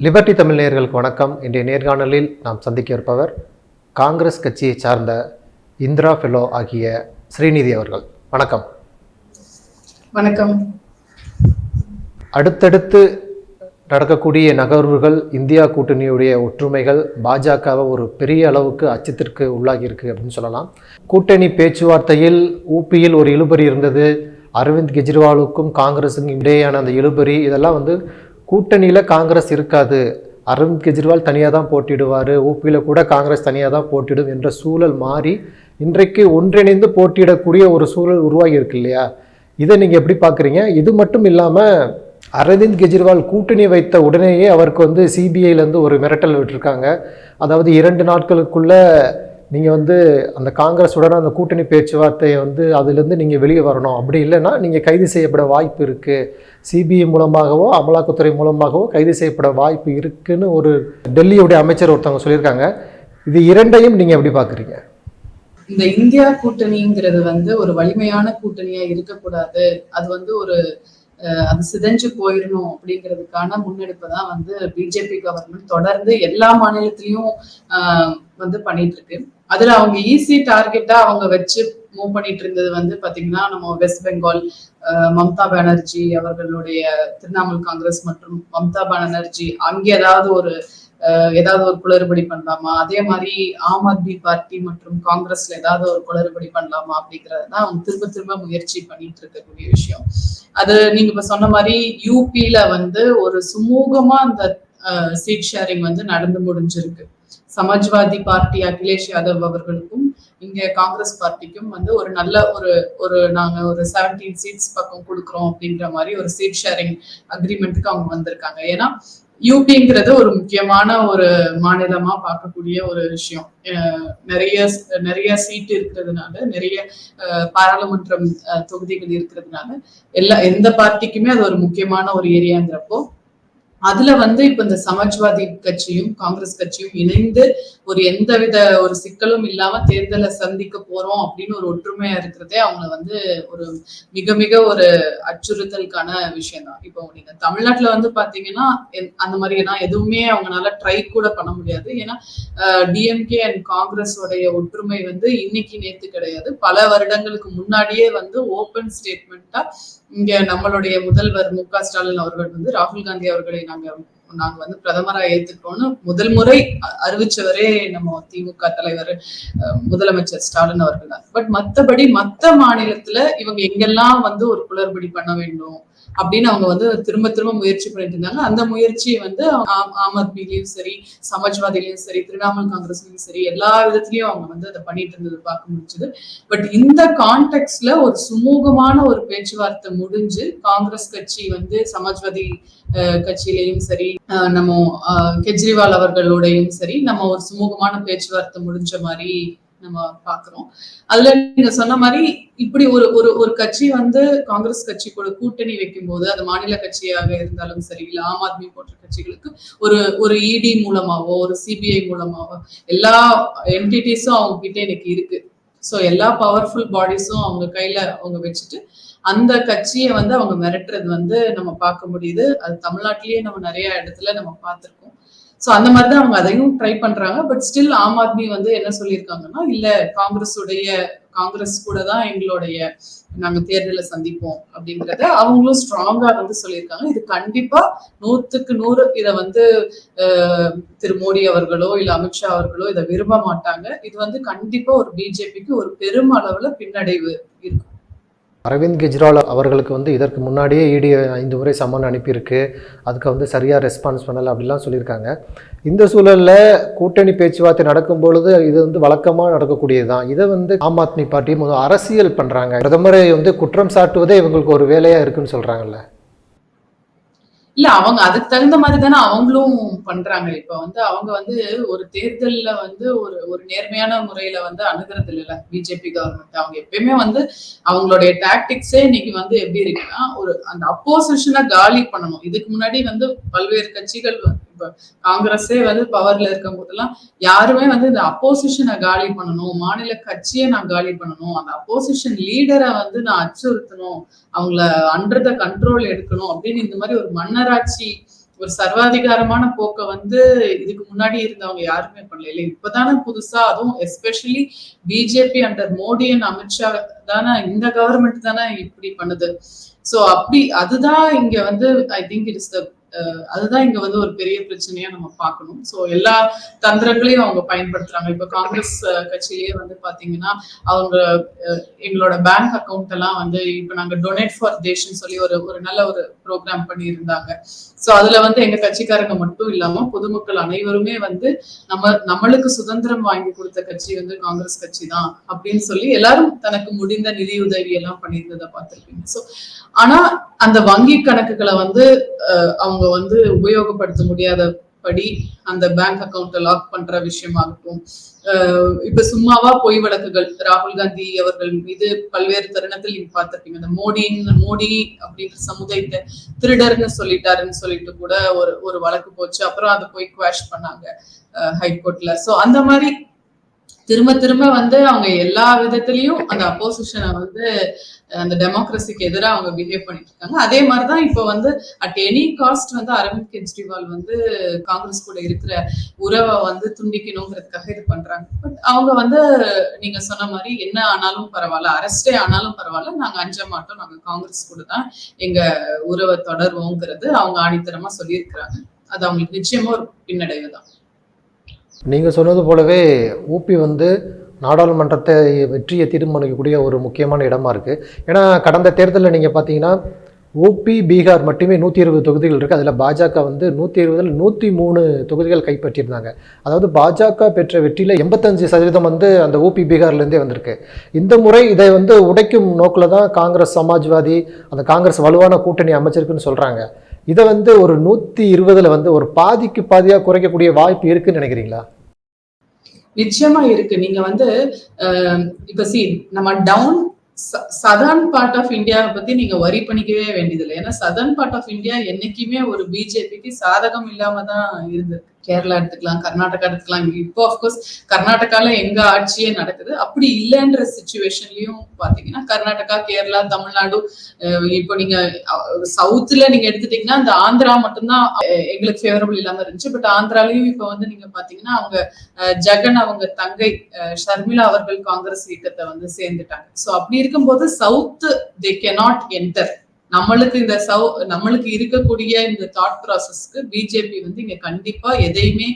Liberty Tamil நேயர்களுக்கு வணக்கம். இன்றைய நேர்காணலில் நாம் சந்திக்க இருப்பவர் காங்கிரஸ் கட்சியை சார்ந்த இந்திரா ஃபெலோ ஆகிய ஸ்ரீநிதி அவர்கள். வணக்கம். வணக்கம். அடுத்தடுத்து நடக்கக்கூடிய நகர்வுகள் இந்தியா கூட்டணியுடைய ஒற்றுமைகள் பாஜகவை ஒரு பெரிய அளவுக்கு அச்சத்திற்கு உள்ளாகியிருக்கு அப்படின்னு சொல்லலாம். கூட்டணி பேச்சுவார்த்தையில் ஊபியில் ஒரு இழுபறி இருந்தது. அரவிந்த் கெஜ்ரிவாலுக்கும் காங்கிரஸுக்கும் இடையேயான அந்த இழுபறி இதெல்லாம் வந்து கூட்டணியில் காங்கிரஸ் இருக்காது. அரவிந்த் கெஜ்ரிவால் தனியாக தான் போட்டிடுவார் ஓபியில் கூட காங்கிரஸ் தனியாக தான் போட்டிடும் என்ற சூழல் மாறி இன்றைக்கு ஒன்றிணைந்து போட்டியிடக்கூடிய ஒரு சூழல் உருவாகி இருக்கு இல்லையா? இதை நீங்கள் எப்படி பார்க்குறீங்க இது மட்டும் இல்லாமல் அரவிந்த் கெஜ்ரிவால் கூட்டணி வைத்த உடனேயே அவருக்கு வந்து சிபிஐலேருந்து ஒரு மிரட்டல் விட்டுருக்காங்க. அதாவது இரண்டு நாட்களுக்குள்ளே நீங்கள் வந்து அந்த காங்கிரஸுடன் அந்த கூட்டணி பேச்சுவார்த்தையை வந்து அதுலேருந்து நீங்கள் வெளியே வரணும். அப்படி இல்லைன்னா நீங்கள் கைது செய்யப்பட வாய்ப்பு இருக்குது சிபிஐ மூலமாகவோ அமலாக்கத்துறை மூலமாகவோ கைது செய்யப்பட வாய்ப்பு இருக்குதுன்னு ஒரு டெல்லியுடைய அமைச்சர் ஒருத்தவங்க சொல்லியிருக்காங்க. இது இரண்டையும் நீங்கள் எப்படி பார்க்குறீங்க? இந்த இந்தியா கூட்டணிங்கிறது வந்து ஒரு வலிமையான கூட்டணியா இருக்கக்கூடாது. அது வந்து ஒரு அது சிதைஞ்சு போயிடணும் அப்படிங்கிறதுக்கான முன்னெடுப்பை தான் வந்து பிஜேபி கவர்மெண்ட் தொடர்ந்து எல்லா மாநிலத்திலையும் வந்து பண்ணிட்டு இருக்கு. அதுல அவங்க ஈஸி டார்கெட்டா அவங்க வச்சு மூவ் பண்ணிட்டு இருந்தது வந்து பாத்தீங்கன்னா நம்ம வெஸ்ட் பெங்கால் மம்தா பானர்ஜி அவர்களுடைய திரிணாமுல் காங்கிரஸ் மற்றும் மம்தா பானர்ஜி அங்கே ஏதாவது ஒரு ஏதாவது ஒரு குளறுபடி பண்ணலாமா? அதே மாதிரி ஆம் ஆத்மி பார்ட்டி மற்றும் காங்கிரஸ்ல ஏதாவது ஒரு குளறுபடி பண்ணலாமா அப்படிங்கறது தான் அவங்க திரும்ப திரும்ப முயற்சி பண்ணிட்டு இருக்கக்கூடிய விஷயம். அது நீங்க இப்ப சொன்ன மாதிரி யூபியில வந்து ஒரு சுமூகமா அந்த சீட் ஷேரிங் வந்து நடந்து முடிஞ்சிருக்கு. சமாஜ்வாதி பார்ட்டி அகிலேஷ் யாதவ் அவர்களுக்கும் இங்க காங்கிரஸ் பார்ட்டிக்கும் வந்து ஒரு நல்ல ஒரு ஒரு நாங்க ஒரு செவன்டீன் சீட்ஸ் பக்கம் கொடுக்குறோம் அப்படின்ற மாதிரி ஒரு சீட் ஷேரிங் அக்ரிமெண்ட்டுக்கு அவங்க வந்திருக்காங்க. ஏன்னா யூபிங்கிறது ஒரு முக்கியமான ஒரு மாநிலமா பார்க்கக்கூடிய ஒரு விஷயம். நிறைய நிறைய சீட் இருக்கிறதுனால நிறைய பாராளுமன்றம் தொகுதிகள் இருக்கிறதுனால எல்லா எந்த பார்ட்டிக்குமே அது ஒரு முக்கியமான ஒரு ஏரியாங்கிறப்போ அதுல வந்து இப்ப இந்த சமாஜ்வாதி கட்சியும் காங்கிரஸ் கட்சியும் இணைந்து ஒரு எந்தவித ஒரு சிக்கலும் இல்லாம தேர்தலை சந்திக்க போறோம் அப்படின்னு ஒரு ஒற்றுமையா இருக்கிறதே அவங்களை வந்து ஒரு மிக மிக ஒரு அச்சுறுத்தலுக்கான விஷயம் தான் இப்போ நீங்க தமிழ்நாட்டுல வந்து பாத்தீங்கன்னா எந்- அந்த மாதிரி எதுவுமே அவங்களால ட்ரை கூட பண்ண முடியாது. ஏன்னா டிஎம்கே அண்ட் காங்கிரஸ் உடைய ஒற்றுமை வந்து இன்னைக்கு நேத்து கிடையாது. பல வருடங்களுக்கு முன்னாடியே வந்து ஓபன் ஸ்டேட்மெண்டா இங்க நம்மளுடைய முதல்வர் மு க ஸ்டாலின் அவர்கள் வந்து ராகுல் காந்தி அவர்களை நாங்க நாங்க வந்து பிரதமரா ஏத்துக்கிறோம்னு முதல் முறை அறிவிச்சவரே நம்ம திமுக தலைவர் முதலமைச்சர் ஸ்டாலின் அவர்கள் தான். பட் மத்தபடி மத்த மாநிலத்துல இவங்க எங்கெல்லாம் வந்து ஒரு குளறுபடி பண்ண வேண்டும் அப்படின்னு அவங்க வந்து திரும்ப திரும்ப முயற்சி பண்ணிட்டு இருந்தாங்க. அந்த முயற்சியை வந்து ஆம் ஆம் ஆத்மிலையும் சரி சமாஜ்வாதிலையும் சரி திரிணாமுல் காங்கிரஸ்லயும் சரி எல்லா விதத்திலயும் அவங்க வந்து அதை பண்ணிட்டு இருந்தது பார்க்க முடிஞ்சது. பட் இந்த கான்டெக்ட்ல ஒரு சுமூகமான ஒரு பேச்சுவார்த்தை முடிஞ்சு காங்கிரஸ் கட்சி வந்து சமாஜ்வாதி கட்சியிலையும் சரி அஹ், நம்ம அஹ், கெஜ்ரிவால் அவர்களோடையும் சரி நம்ம ஒரு சுமூகமான பேச்சுவார்த்தை முடிஞ்ச மாதிரி நம்ம பாக்குறோம். அதுல நீங்க சொன்ன மாதிரி இப்படி ஒரு ஒரு ஒரு கட்சி வந்து காங்கிரஸ் கட்சி கூட கூட்டணி வைக்கும் போது அது மாநில கட்சியாக இருந்தாலும் சரி இல்ல ஆம் ஆத்மி போன்ற கட்சிகளுக்கு ஒரு ஒரு இடி மூலமாவோ ஒரு சிபிஐ மூலமாவோ எல்லா என்டிட்டிஸும் அவங்க கிட்ட எனக்கு இருக்கு. ஸோ எல்லா பவர்ஃபுல் பாடிஸும் அவங்க கையில அவங்க வச்சுட்டு அந்த கட்சியை வந்து அவங்க மிரட்டுறது வந்து நம்ம பார்க்க முடியுது. அது தமிழ்நாட்டிலேயே நம்ம நிறைய இடத்துல நம்ம பார்த்துருக்கோம். ஸோ அந்த மாதிரி தான் அவங்க அதையும் ட்ரை பண்றாங்க. பட் ஸ்டில் ஆம் ஆத்மி வந்து என்ன சொல்லியிருக்காங்கன்னா இல்ல காங்கிரஸுடைய காங்கிரஸ் கூட தான் எங்களுடைய நாங்க தேர்தல சந்திப்போம் அப்படிங்கறத அவங்களும் ஸ்ட்ராங்கா வந்து சொல்லியிருக்காங்க. இது கண்டிப்பா நூத்துக்கு நூறு இத வந்து திரு மோடி அவர்களோ இல்ல அமித்ஷா அவர்களோ இதை விரும்ப மாட்டாங்க. இது வந்து கண்டிப்பா ஒரு பிஜேபிக்கு ஒரு பெரும் அளவுல பின்னடைவு இருக்கும் அரவிந்த் கெஜ்ரிவால் அவர்களுக்கு வந்து இதற்கு முன்னாடியே இடி ஐந்து முறை சம்மன் அனுப்பியிருக்கு. அதுக்கு வந்து சரியாக ரெஸ்பான்ஸ் பண்ணலை அப்படிலாம் சொல்லியிருக்காங்க. இந்த சூழலில் கூட்டணி பேச்சுவார்த்தை நடக்கும் பொழுது இது வந்து வழக்கமாக நடக்கக்கூடியது தான் இதை வந்து ஆம் ஆத்மி பார்ட்டி முதல் அரசியல் பண்ணுறாங்க பிரதமரை வந்து குற்றம் சாட்டுவதே இவங்களுக்கு ஒரு வேலையாக இருக்குன்னு சொல்கிறாங்கல்ல இல்ல அவங்க அதுக்கு தகுந்த மாதிரி தானே அவங்களும் பண்றாங்க. இப்ப வந்து அவங்க வந்து ஒரு தேர்தல்ல வந்து ஒரு ஒரு நேர்மையான முறையில வந்து அணுகிறது இல்லைல்ல பிஜேபி கவர்மெண்ட் அவங்க எப்பயுமே வந்து அவங்களுடைய டாக்டிக்ஸே இன்னைக்கு வந்து எப்படி இருக்குன்னா ஒரு அந்த அப்போசிஷனை காலி பண்ணணும். இதுக்கு முன்னாடி வந்து பல்வேறு கட்சிகள் காங்கிரஸே வந்து பவர்ல இருக்கும் போதெல்லாம் யாருமே வந்து இந்த அப்போசிஷனை காலி பண்ணணும் மாநில கட்சியை நான் காலி பண்ணணும் அந்த அப்போசிஷன் லீடரை வந்து நான் அச்சுறுத்தணும் அவங்கள அண்டர் த கண்ட்ரோல் எடுக்கணும் அப்படின்னு இந்த மாதிரி ஒரு மன்னராட்சி ஒரு சர்வாதிகாரமான போக்க வந்து இதுக்கு முன்னாடி இருந்தவங்க யாருமே பண்ணல இல்லை இப்பதானே புதுசா அதுவும் especially BJP under Modi and Amit Shah தானே இந்த கவர்மெண்ட் தானே இப்படி பண்ணுது. சோ அப்படி அதுதான் இங்க வந்து I think it is the அதுதான் இங்க வந்து ஒரு பெரிய பிரச்சனையா நம்ம பார்க்கணும். சோ எல்லா தந்திரங்களையும் அவங்க பயன்படுத்துறாங்க. இப்ப காங்கிரஸ் கட்சியிலேயே வந்து பாத்தீங்கன்னா அவங்க எங்களோட பேங்க் அக்கவுண்ட் எல்லாம் வந்து இப்ப நாங்க டொனேட் ஃபார் தேஷன் சொல்லி ஒரு ஒரு நல்ல ஒரு ப்ரோக்ராம் பண்ணியிருந்தாங்க. சோ அதுல வந்து எங்க கட்சிக்காரங்க மட்டும் இல்லாம பொதுமக்கள் அனைவருமே வந்து நம்ம நம்மளுக்கு சுதந்திரம் வாங்கி கொடுத்த கட்சி வந்து காங்கிரஸ் கட்சி தான் அப்படின்னு சொல்லி எல்லாரும் தனக்கு முடிந்த நிதியுதவி எல்லாம் பண்ணியிருந்ததை பார்த்திருக்கீங்க சோ ஆனா அந்த வங்கி கணக்குகளை வந்து அவங்க வந்து உபயோகப்படுத்த முடியாத படி அந்த பேங்க் அக்கௌண்ட்டை லாக் பண்ற விஷயமாகட்டும். இப்ப சும்மாவா பொய் வழக்குகள் ராகுல் காந்தி அவர்கள் மீது பல்வேறு தருணத்தில் நீங்க பார்த்திருப்பீங்க. இந்த மோடின்னு மோடி அப்படின்ற சமுதாயத்தை திருடர்னு சொல்லிட்டாருன்னு சொல்லிட்டு கூட ஒரு ஒரு வழக்கு போச்சு. அப்புறம் அதை போய் குவாஷ் பண்ணாங்க ஹைகோர்ட்ல சோ அந்த மாதிரி திரும்ப திரும்ப வந்து அவங்க எல்லா விதத்திலையும் அந்த அப்போசிஷனை வந்து அந்த டெமோக்ரஸிக்கு எதிராக அவங்க பிஹேவ் பண்ணிட்டு இருக்காங்க. அதே மாதிரிதான் இப்போ வந்து அட் எனி காஸ்ட் வந்து அரவிந்த் கெஜ்ரிவால் வந்து காங்கிரஸ் கூட இருக்கிற உறவை வந்து துண்டிக்கணுங்கிறதுக்காக இது பண்றாங்க. பட் அவங்க வந்து நீங்க சொன்ன மாதிரி என்ன ஆனாலும் பரவாயில்ல அரெஸ்டே ஆனாலும் பரவாயில்ல நாங்க அஞ்ச மாட்டோம் நாங்க காங்கிரஸ் கூட தான் எங்க உறவை தொடர்வோங்கிறது அவங்க ஆணித்தரமா சொல்லியிருக்கிறாங்க. அது அவங்களுக்கு நிச்சயமா ஒரு பின்னடைவு தான் நீங்க சொன்னது போலவே ஊபி வந்து நாடாளுமன்றத்தை வெற்றியை தீர்மானிக்கக்கூடிய ஒரு முக்கியமான இடமா இருக்குது ஏன்னா கடந்த தேர்தலில் நீங்கள் பார்த்தீங்கன்னா ஓபி பீகார் மட்டுமே நூற்றி இருபது தொகுதிகள் இருக்குது அதில் பாஜக வந்து நூற்றி இருபதில் நூற்றி மூணு தொகுதிகள் கைப்பற்றியிருந்தாங்க. அதாவது பாஜக பெற்ற வெற்றியில் எண்பத்தஞ்சு சதவீதம் வந்து அந்த ஓபி பீகார்லேருந்தே வந்திருக்கு. இந்த முறை இதை வந்து உடைக்கும் நோக்கில் தான் காங்கிரஸ் சமாஜ்வாதி அந்த காங்கிரஸ் வலுவான கூட்டணி அமைச்சிருக்குன்னு சொல்கிறாங்க இதை வந்து ஒரு நூற்றி இருபதில் வந்து ஒரு பாதிக்கு பாதியாக குறைக்கக்கூடிய வாய்ப்பு இருக்குன்னு நினைக்கிறீங்களா? நிச்சயமா இருக்கு. நீங்க வந்து இப்ப சி நம்ம டவுன் சதர்ன் பார்ட் ஆஃப் இந்தியாவை பத்தி நீங்க வரி பண்ணிக்கவே வேண்டியதில்லை. ஏன்னா சதர்ன் பார்ட் ஆஃப் இந்தியா என்னைக்குமே ஒரு பிஜேபிக்கு சாதகம் இல்லாம தான் இருந்திருக்கு. கேரளா எடுத்துக்கலாம் கர்நாடகா எடுத்துக்கலாம். இப்போ அஃப்கோர்ஸ் கர்நாடகால எங்க ஆட்சியே நடக்குது. அப்படி இல்லைன்ற சுச்சுவேஷன்லயும் பாத்தீங்கன்னா கர்நாடகா கேரளா தமிழ்நாடு இப்போ நீங்க சவுத்துல நீங்க எடுத்துட்டீங்கன்னா அந்த ஆந்திரா மட்டும்தான் எங்களுக்கு ஃபேவரபிள் இல்லாம இருந்துச்சு. பட் ஆந்திராலையும் இப்போ வந்து நீங்க பாத்தீங்கன்னா அவங்க அஹ், ஜெகன் அவங்க தங்கை அஹ், ஷர்மிளா அவர்கள் காங்கிரஸ் இயக்கத்தை வந்து சேர்ந்துட்டாங்க. சோ அப்படி இருக்கும்போது சவுத் தே cannot என்டர் நம்மளுக்கு இந்த சவு நம்மளுக்கு இருக்கக்கூடிய இந்த தாட் ப்ராசஸ்க்கு பிஜேபி வந்து இங்க கண்டிப்பா எதையுமே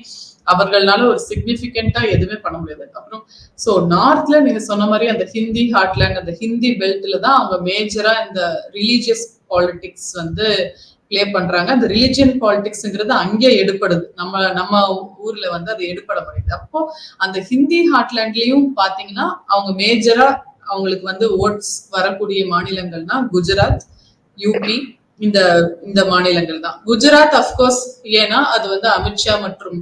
அவர்களால ஒரு சிக்னிபிகண்டா எதுவுமே பண்ண முடியாது. அப்புறம் சோ நார்த்ல நீங்க சொன்ன மாதிரி அந்த ஹிந்தி ஹார்ட்லேண்ட் அந்த ஹிந்தி பெல்ட்ல தான் அவங்க மேஜரா இந்த ரிலீஜியஸ் பாலிடிக்ஸ் வந்து ப்ளே பண்றாங்க. அந்த ரிலிஜியன் பாலிடிக்ஸ்ங்கிறது அங்கே எடுப்படுது நம்ம நம்ம ஊர்ல வந்து அது எடுப்பட முடியுது அப்போ அந்த ஹிந்தி ஹார்ட்லேண்ட்லயும் பாத்தீங்கன்னா அவங்க மேஜரா அவங்களுக்கு வந்து ஓட்ஸ் வரக்கூடிய மாநிலங்கள்னா குஜராத் யூபி இந்த இந்த மாநிலங்கள் தான். குஜராத் அஃப்கோர்ஸ் ஏன்னா அது வந்து அமித்ஷா மற்றும்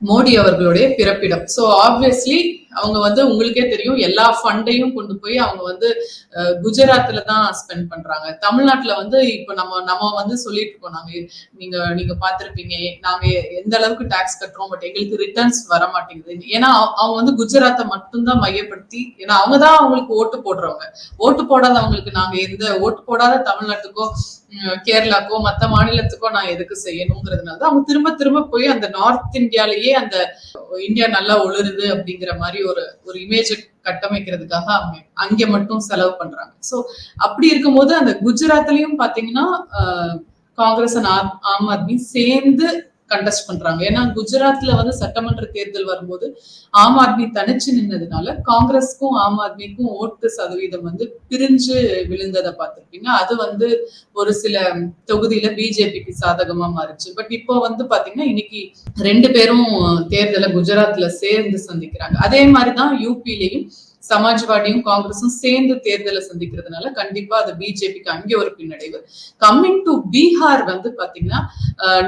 மோடி அவர்களுடைய பிறப்பிடம். சோ ஆப்வியஸ்லி அவங்க வந்து உங்களுக்கே தெரியும் எல்லா ஃபண்டையும் கொண்டு போய் அவங்க வந்து குஜராத்ல தான் ஸ்பெண்ட் பண்றாங்க. தமிழ்நாட்டுல வந்து இப்ப நம்ம நம்ம வந்து சொல்லிட்டு இருக்கோம். நாங்க நீங்க நீங்க பார்த்திருப்பீங்க. நாங்க எந்த அளவுக்கு டாக்ஸ் கட்டுறோம் பட் எங்களுக்கு ரிட்டர்ன்ஸ் வர மாட்டேங்குது ஏன்னா அவங்க வந்து குஜராத்தை மட்டும்தான் மையப்படுத்தி ஏன்னா அவங்க தான் அவங்களுக்கு ஓட்டு போடுறவங்க. ஓட்டு போடாதவங்களுக்கு நாங்க எந்த ஓட்டு போடாத தமிழ்நாட்டுக்கோ கேரளாக்கோ மத்த மாநிலத்துக்கோ நான் எதுக்கு செய்யணுங்கிறதுனால தான் அவங்க திரும்ப திரும்ப போய் அந்த நார்த் இந்தியாலேயே அந்த இந்தியா நல்லா ஒளிருது அப்படிங்கிற மாதிரி ஒரு ஒரு இமேஜ் கட்டமைக்கிறதுக்காக அவங்க அங்க மட்டும் செலவு பண்றாங்க. சோ அப்படி இருக்கும்போது அந்த குஜராத்லயும் பாத்தீங்கன்னா காங்கிரஸ் அண்ட் ஆம் ஆம் ஆத்மி சேர்ந்து கண்டெஸ்ட் பண்றாங்க. ஏன்னா குஜராத்ல வந்து சட்டமன்ற தேர்தல் வரும்போது ஆம் ஆத்மி தனிச்சு நின்னதுனால காங்கிரஸ்க்கும் ஆம் ஆத்மிக்கும் ஓட்டு சதவீதம் வந்து பிரிஞ்சு விழுந்ததை பார்த்திருப்பீங்க. அது வந்து ஒரு சில தொகுதியில பிஜேபிக்கு சாதகமா மாறுச்சு. பட் இப்போ வந்து பாத்தீங்கன்னா இன்னைக்கு ரெண்டு பேரும் தேர்தலை குஜராத்ல சேர்ந்து சந்திக்கிறாங்க. அதே மாதிரிதான் யூபிலையும் சமாஜ்வாடியும் காங்கிரஸும் சேர்ந்து தேர்தலை சந்திக்கிறதுனால கண்டிப்பா அது பிஜேபிக்கு அங்கே ஒரு பின்னடைவு. கம்மிங் டு பீகார் வந்து பாத்தீங்கன்னா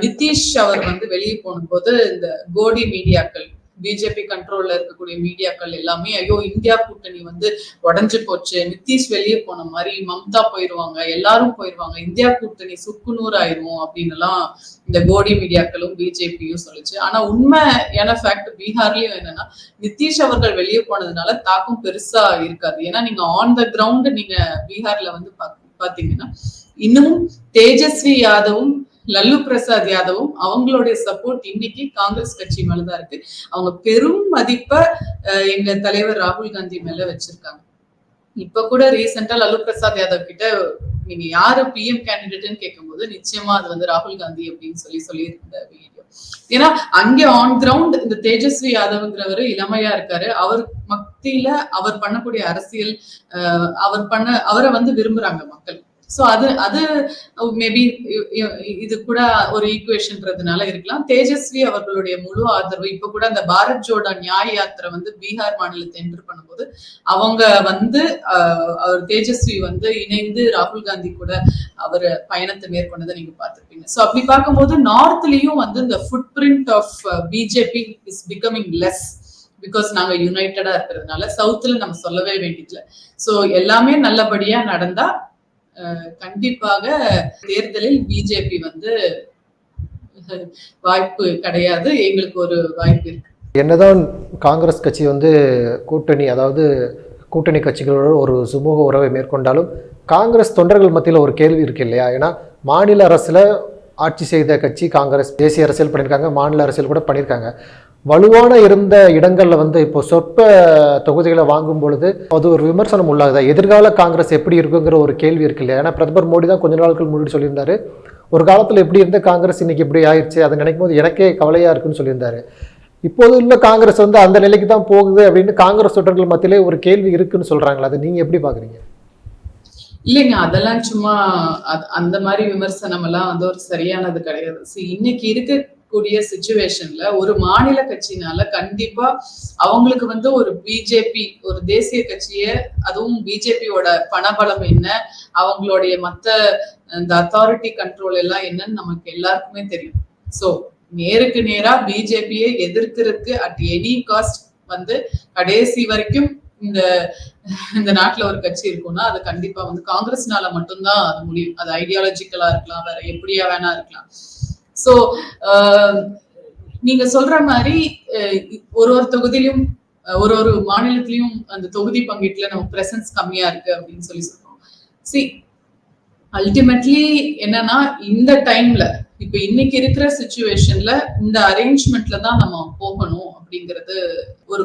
நிதிஷ் அவர் வந்து வெளியே போகும்போது இந்த கோடி மீடியாக்கள் பிஜேபி கண்ட்ரோல்ல இருக்கக்கூடிய மீடியாக்கள் எல்லாமே ஐயோ இந்தியா கூட்டணி வந்து உடஞ்சு போச்சு நிதிஷ் வெளியே போன மாதிரி மம்தா போயிருவாங்க எல்லாரும் போயிருவாங்க இந்தியா கூட்டணி சுக்குநூறு ஆயிரும் அப்படின்னு எல்லாம் இந்த கோடி மீடியாக்களும் பிஜேபியும் சொல்லுச்சு. ஆனா உண்மையான ஃபேக்ட் பீகார்லயும் என்னன்னா நிதிஷ் அவர்கள் வெளியே போனதுனால தாக்கம் பெருசா இருக்காது. ஏன்னா நீங்க ஆன் த கிரவுண்ட் நீங்க பீகார்ல வந்து பாத்தீங்கன்னா இன்னமும் தேஜஸ்வி யாதவும் லல்லு பிரசாத் யாதவும் அவங்களுடைய சப்போர்ட் இன்னைக்கு காங்கிரஸ் கட்சி மேலதான் இருக்கு. அவங்க பெரும் மதிப்பை எங்க தலைவர் ராகுல் காந்தி மேல வச்சிருக்காங்க. இப்ப கூட ரீசெண்டா லல்லு பிரசாத் யாதவ் கிட்ட நீங்க யாரு பிஎம் கேண்டிடேட்னு கேட்கும்போது நிச்சயமா அது வந்து ராகுல் காந்தி அப்படின்னு சொல்லி சொல்லியிருந்த வீடியோ ஏன்னா அங்கே ஆன் கிரவுண்ட் இந்த தேஜஸ்வி யாதவ்ங்கிறவரு இளமையா இருக்காரு. அவர் மத்தியில அவர் பண்ணக்கூடிய அரசியல் அவர் பண்ண அவரை வந்து விரும்புறாங்க மக்கள். ஸோ அது அது மேபி இது கூட ஒரு ஈக்குவேஷன்றதுனால இருக்கலாம். தேஜஸ்வி அவர்களுடைய முழு ஆதரவு இப்ப கூட அந்த பாரத் ஜோடா நியாய யாத்திரை வந்து பீகார் மாநிலத்தை என்டர் பண்ணும்போது அவங்க வந்து அவர் தேஜஸ்வி வந்து இணைந்து ராகுல் காந்தி கூட அவர் பயணத்தை மேற்கொண்டதை நீங்க பார்த்துருப்பீங்க. சோ அப்படி பார்க்கும்போது நார்த்லயும் வந்து இந்த foot print of BJP is becoming less because நாங்க யுனைடடா இருக்கிறதுனால சவுத்துல நம்ம சொல்லவே வேண்டியதில்லை. சோ எல்லாமே நல்லபடியா நடந்தா கண்டிப்பாக தேர்தலில் பிஜேபி வந்து வாய்ப்பு கிடையாது. எங்களுக்கு ஒரு வாய்ப்பு இருக்கு. என்னதான் காங்கிரஸ் கட்சி வந்து கூட்டணி அதாவது கூட்டணி கட்சிகளோட ஒரு சுமூக உறவை மேற்கொண்டாலும் காங்கிரஸ் தொண்டர்கள் மத்தியில் ஒரு கேள்வி இருக்கு இல்லையா? ஏன்னா மாநில அரசில் ஆட்சி செய்த கட்சி காங்கிரஸ் தேசிய அரசியல் பண்ணியிருக்காங்க மாநில அரசியல் கூட பண்ணியிருக்காங்க வலுவான இருந்த இடங்களில் வந்து இப்போ சொற்ப தொகுதிகளை வாங்கும் பொழுது அது ஒரு விமர்சனம் உள்ளாகுதா. எதிர்கால காங்கிரஸ் எப்படி இருக்குங்கிற ஒரு கேள்வி இருக்கு இல்லையா? ஏன்னா பிரதமர் மோடி தான் கொஞ்ச நாட்கள் முன்னாடி சொல்லியிருந்தாரு. ஒரு காலத்தில் எப்படி இருந்த காங்கிரஸ் இன்னைக்கு இப்படி ஆயிடுச்சு அதை நினைக்கும் போது எனக்கே கவலையாக இருக்குன்னு சொல்லியிருந்தாரு. இப்போது உள்ள காங்கிரஸ் வந்து அந்த நிலைக்கு தான் போகுது அப்படின்னு காங்கிரஸ் தொண்டர்கள் மத்தியிலே ஒரு கேள்வி இருக்குன்னு சொல்றாங்களா அதை நீங்க எப்படி பாக்குறீங்க? இல்லைங்க அதெல்லாம் சும்மா அ- அந்த மாதிரி விமர்சனம் எல்லாம் வந்து ஒரு சரியானது கிடையாது. இன்னைக்கு இருக்க இருக்கக்கூடிய சுச்சுவேஷன்ல ஒரு மாநில கட்சினால கண்டிப்பா அவங்களுக்கு வந்து ஒரு பிஜேபி ஒரு தேசிய கட்சிய அதுவும் பிஜேபியோட பணபலம் என்ன அவங்களுடைய மத்த இந்த அத்தாரிட்டி கண்ட்ரோல் எல்லாம் என்னன்னு நமக்கு எல்லாருக்குமே தெரியும். சோ நேருக்கு நேரா பிஜேபியை எதிர்க்கிறதுக்கு அட் எனி காஸ்ட் வந்து கடைசி வரைக்கும் இந்த இந்த நாட்டுல ஒரு கட்சி இருக்கும்னா அது கண்டிப்பா வந்து காங்கிரஸ்னால மட்டும்தான் அது முடியும். அது ஐடியாலஜிக்கலா இருக்கலாம் வேற எப்படியா வேணா இருக்கலாம். ஸோ um, நீங்க சொல்ற மாதிரி ஒரு ஒரு தொகுதியிலும் ஒரு ஒரு மாநிலத்திலயும் அந்த தொகுதி பங்கீட்டுல நம்ம பிரசன்ஸ் கம்மியா இருக்கு அப்படின்னு சொல்லி சொல்றோம். சி அல்டிமேட்லி என்னன்னா இந்த டைம்ல இப்ப இன்னைக்கு இருக்கிற சுச்சுவேஷன்ல இந்த அரேஞ்ச்மெண்ட்ல தான் நம்ம போகணும் அப்படிங்கிறது ஒரு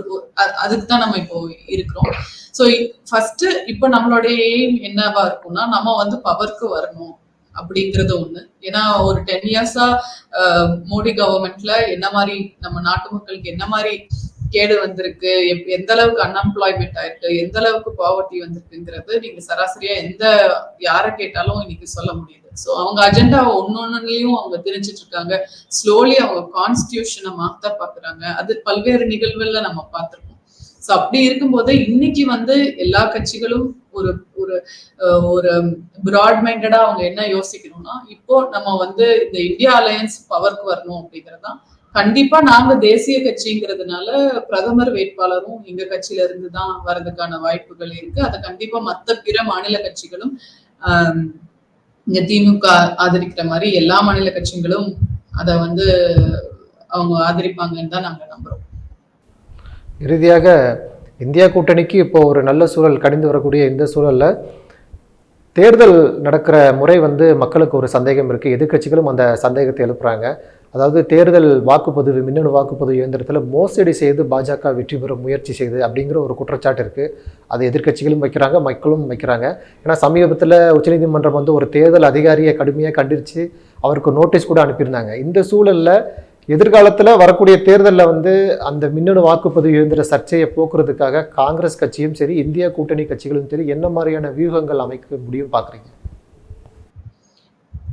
அதுக்கு தான் நம்ம இப்போ இருக்கிறோம். ஸோ ஃபர்ஸ்ட் இப்போ நம்மளுடைய எய்ம் என்னவா இருக்கும்னா நம்ம வந்து பவருக்கு வரணும். அப்படிங்கிறது ஒண்ணு. ஏன்னா ஒரு டென் இயர்ஸா மோடி கவர்மெண்ட்ல என்ன மாதிரி நம்ம நாட்டு மக்களுக்கு என்ன மாதிரி கேடு வந்திருக்கு எப்- எந்த அளவுக்கு அன்எம்ப்ளாய்மெண்ட் ஆயிருக்கு எந்த அளவுக்கு பாவர்ட்டி வந்திருக்குங்கிறது நீங்க சராசரியா எந்த யாரை கேட்டாலும் இன்னைக்கு சொல்ல முடியுது. ஸோ அவங்க அஜெண்டா ஒன்னொன்னுலயும் அவங்க தெரிஞ்சிட்டு இருக்காங்க. ஸ்லோலி அவங்க கான்ஸ்டியூஷனை மாத்த பாக்குறாங்க. அது பல்வேறு நிகழ்வுகள்ல நம்ம பார்த்திருக்கோம். ஸோ அப்படி இருக்கும்போது இன்னைக்கு வந்து எல்லா கட்சிகளும் ஒரு ஒரு ஒரு பிராட் மைண்டடா அவங்க என்ன யோசிக்கணும்னா இப்போ நம்ம வந்து இந்த இந்தியா அலையன்ஸ் பவருக்கு வரணும் அப்படிங்கறதுதான். கண்டிப்பா நாங்க தேசிய கட்சிங்கிறதுனால பிரதமர் வேட்பாளரும் எங்க கட்சியில இருந்து தான் வர்றதுக்கான வாய்ப்புகள் இருக்கு. அதை கண்டிப்பா மத்த பிற மாநில கட்சிகளும் இங்க திமுக ஆதரிக்கிற மாதிரி எல்லா மாநில கட்சிகளும் அதை வந்து அவங்க ஆதரிப்பாங்கன்னு தான் நாங்க நம்புறோம். இறுதியாக இந்தியா கூட்டணிக்கு இப்போ ஒரு நல்ல சூழல் கடிந்து வரக்கூடிய இந்த சூழலில் தேர்தல் நடக்கிற முறை வந்து மக்களுக்கு ஒரு சந்தேகம் இருக்குது எதிர்க்கட்சிகளும் அந்த சந்தேகத்தை எழுப்புறாங்க. அதாவது தேர்தல் வாக்குப்பதிவு மின்னணு வாக்குப்பதிவு இயந்திரத்தில் மோசடி செய்து பாஜக வெற்றி பெற முயற்சி செய்து அப்படிங்கிற ஒரு குற்றச்சாட்டு இருக்குது அது எதிர்க்கட்சிகளும் வைக்கிறாங்க மக்களும் வைக்கிறாங்க. ஏன்னா சமீபத்தில் உச்சநீதிமன்றம் வந்து ஒரு தேர்தல் அதிகாரியை கடுமையாக கண்டிச்சு அவருக்கு நோட்டீஸ் கூட அனுப்பியிருந்தாங்க. இந்த சூழலில் எதிர்காலத்தில் வரக்கூடிய தேர்தலில் வந்து அந்த மின்னணு வாக்குப்பதிவு இயந்திர சர்ச்சையை போக்குறதுக்காக காங்கிரஸ் கட்சியும் சரி இந்தியா கூட்டணி கட்சிகளும் சரி என்ன மாதிரியான வியூகங்கள் அமைக்க முடியும் பார்க்குறீங்க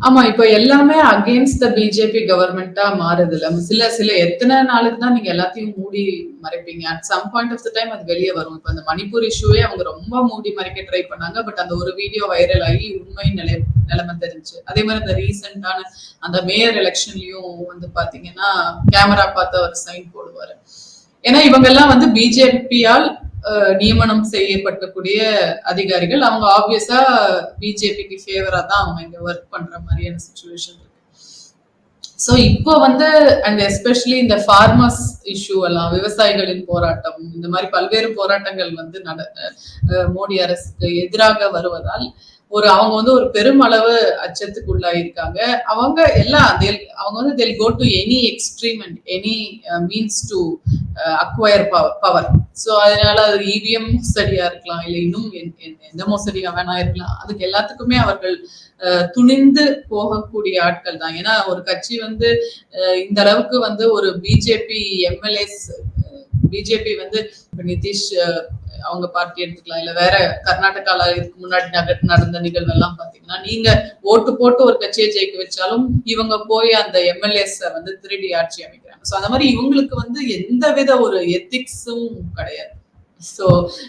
ஆமா இப்போ எல்லாமே அகேன்ஸ்ட் த பிஜேபி கவர்மெண்டா மாறுது இல்ல சில சில எத்தனை நாளுக்கு தான் நீங்க எல்லாத்தையும் மூடி மறைப்பீங்க? At some point of the time அது வெளியே வரும். இப்போ அந்த மணிப்பூர் இஷ்யூவே அவங்க ரொம்ப மூடி மறைக்க ட்ரை பண்ணாங்க. பட் அந்த ஒரு வீடியோ வைரல் ஆகி உண்மை நிலை நிலைமை தெரிஞ்சு. அதே மாதிரி அந்த ரீசெண்டான அந்த மேயர் எலெக்ஷன்லயும் வந்து பாத்தீங்கன்னா கேமரா பார்த்து அவர் சைன் போடுவாரு. ஏன்னா இவங்க எல்லாம் வந்து பிஜேபியால் நியமனம் செய்யப்பட்டக்கூடிய அதிகாரிகள். அவங்க ஆப்வியஸா பிஜேபிக்கு ஃபேவரா தான் அவங்க இங்க ஒர்க் பண்ற மாதிரியான சுச்சுவேஷன் இருக்கு. ஸோ இப்போ வந்து அண்ட் எஸ்பெஷலி இந்த ஃபார்மர்ஸ் இஷ்யூ எல்லாம் விவசாயிகளின் போராட்டம் இந்த மாதிரி பல்வேறு போராட்டங்கள் வந்து நட மோடி அரசுக்கு எதிராக வருவதால் ஒரு அவங்க வந்து ஒரு பெருமளவு அச்சத்துக்கு உள்ளாயிருக்காங்க அவங்க எல்லாம் அவங்க வந்து they'll go to any extreme and any means to acquire power so அதனால அது இவிஎம் மோசடியா இருக்கலாம் இல்லை இன்னும் எந்த- எந்த- மோசடியா வேணா இருக்கலாம். அதுக்கு எல்லாத்துக்குமே அவர்கள் அஹ், துணிந்து போகக்கூடிய ஆட்கள் தான். ஏன்னா ஒரு கட்சி வந்து அஹ், இந்த அளவுக்கு வந்து ஒரு பிஜேபி எம்எல்ஏஸ் பிஜேபி வந்து நிதிஷ் அவங்க பார்ட்டி எடுத்துக்கலாம். இல்ல வேற கர்நாடகால இதுக்கு முன்னாடி நடந்த நிகழ்வு எல்லாம் பாத்தீங்கன்னா நீங்க ஓட்டு போட்டு ஒரு கட்சியை ஜெயிக்க வச்சாலும் இவங்க போய் அந்த எம்எல்ஏஸ் வந்து திருடி ஆட்சி அமைக்கிறாங்க. சோ அந்த மாதிரி இவங்களுக்கு வந்து எந்த வித ஒரு எத்திக்ஸும் கிடையாது. சோ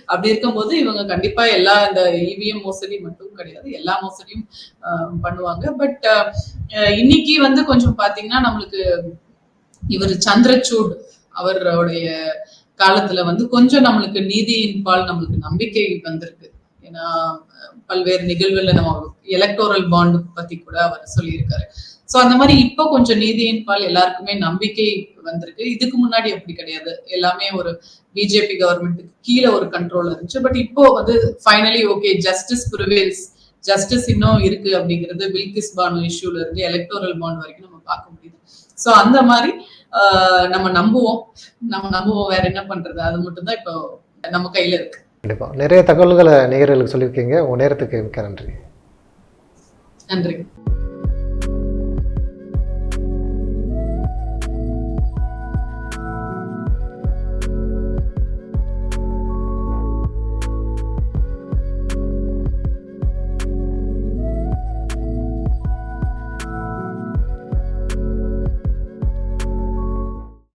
அப்படி இருக்கும்போது இவங்க கண்டிப்பா எல்லா இந்த இவிஎம் மோசடி மட்டும் கிடையாது. எல்லா மோசடியும் ஆஹ், பண்ணுவாங்க. பட் இன்னைக்கு வந்து கொஞ்சம் பாத்தீங்கன்னா நம்மளுக்கு இவர் சந்திரசூட் அவருடைய காலத்துல வந்து கொஞ்சம் நம்மளுக்கு நீதியின் பால் நம்மளுக்கு நம்பிக்கை வந்திருக்கு. ஏன்னா பல்வேறு நிகழ்வுல நம்ம எலக்டோரல் பாண்டு பத்தி கூட அவர் சொல்லியிருக்காரு. ஸோ அந்த மாதிரி இப்போ கொஞ்சம் நீதியின் பால் எல்லாருக்குமே நம்பிக்கை வந்திருக்கு. இதுக்கு முன்னாடி அப்படி கிடையாது. எல்லாமே ஒரு பிஜேபி கவர்மெண்ட்டுக்கு கீழே ஒரு கண்ட்ரோல் இருந்துச்சு. பட் இப்போ வந்து finally okay justice prevails justice இன்னும் இருக்கு அப்படிங்கிறது வில்கிஸ் பாண்டு இஷ்யூல இருந்து எலக்டோரல் பாண்ட் வரைக்கும் நம்ம பார்க்க முடியுது. ஸோ அந்த மாதிரி நம்ம நம்புவோம். நம்ம நம்புவோம் வேற என்ன பண்றது? அது மட்டும் தான் இப்போ நம்ம கையில இருக்கு. கண்டிப்பாக நிறைய தகவல்களை நேயர்களுக்கு சொல்லியிருக்கீங்க. உங்கள் நேரத்துக்கு மிக்க நன்றி. நன்றி.